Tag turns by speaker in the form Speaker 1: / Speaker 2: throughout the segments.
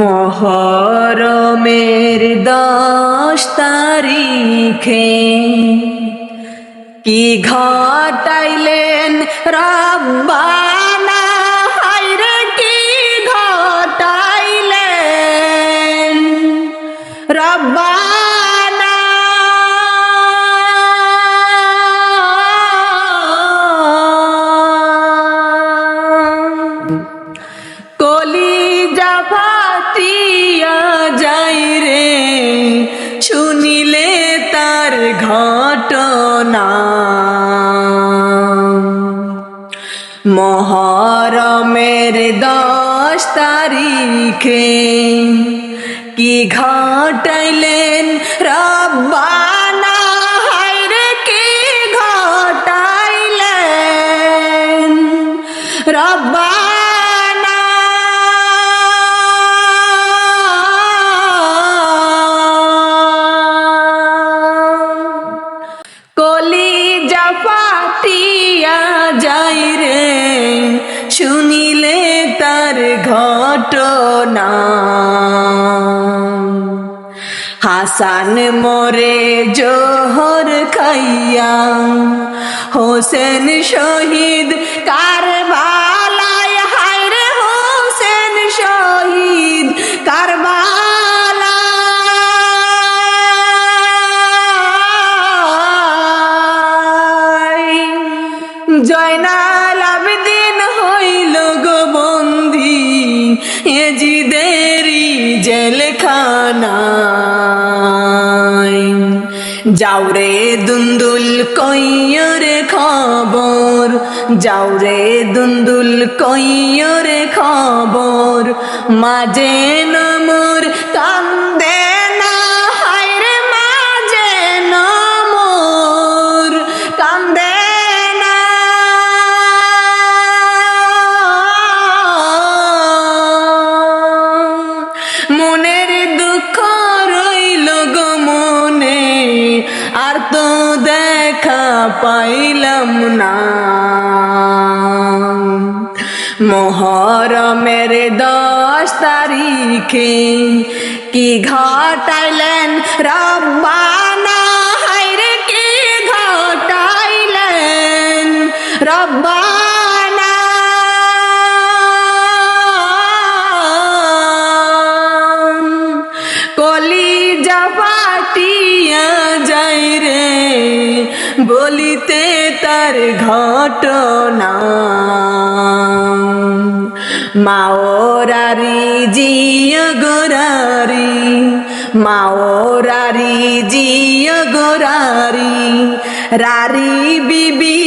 Speaker 1: মহরমের দশ তারিখে কি ঘটাইলেন রব্বানা মহরমের দশ তারিখে কি ঘটাইলেন রব্বানা ঘটনা। হাসান মোরে জোহর খাইয়া হোসেন শহীদ কারবালায় এজিদেরি যাও রে দুন্দুল কইয়রে খবর যাও রে দুন্দুল কইয়রে খবর। মাঝে নমর কান্দে পাইলাম না। মোহরমের দশ তারিখে কি ঘটাইলেন রব্বানা বলিতে তার ঘটনা। মাওরারি জিয় গোরারি মাওরারি জিয় গোরারি রারি বিবি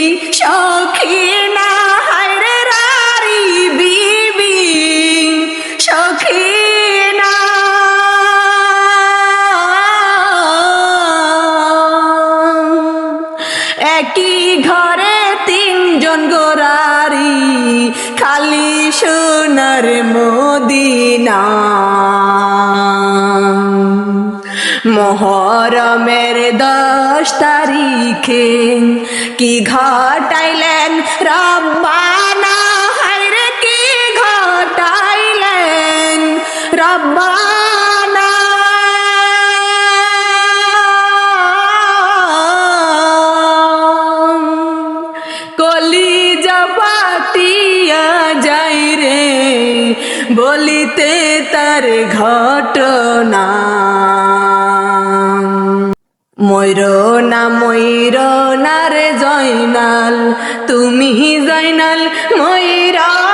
Speaker 1: সোনার মদিনা। মহরমের দশ তারিখে কি ঘটাইলেন রব্বানা? বলিতে তার ঘটনা। ময়ূর না ময়ূর না রে জয়নাল তুমি জয়নাল ময়ূর।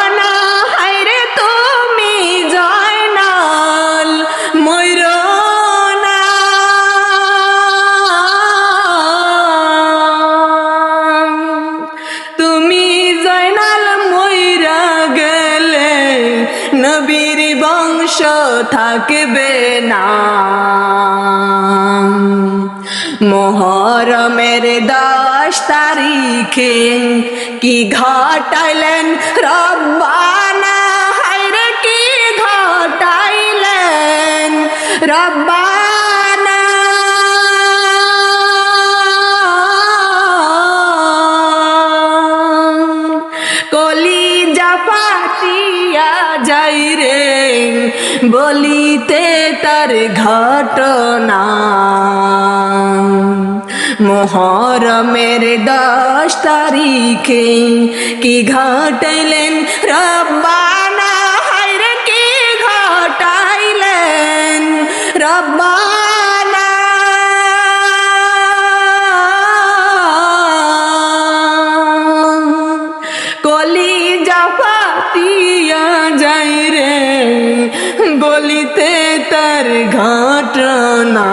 Speaker 1: বংশ থাকবে না। মোহরমের দশ তারিখে কি ঘটাইলেন রব্বানা বলিতে তার ঘটনা। মোহরমের দশ তারিখে কি ঘটলেন রব্বানা ঘটনা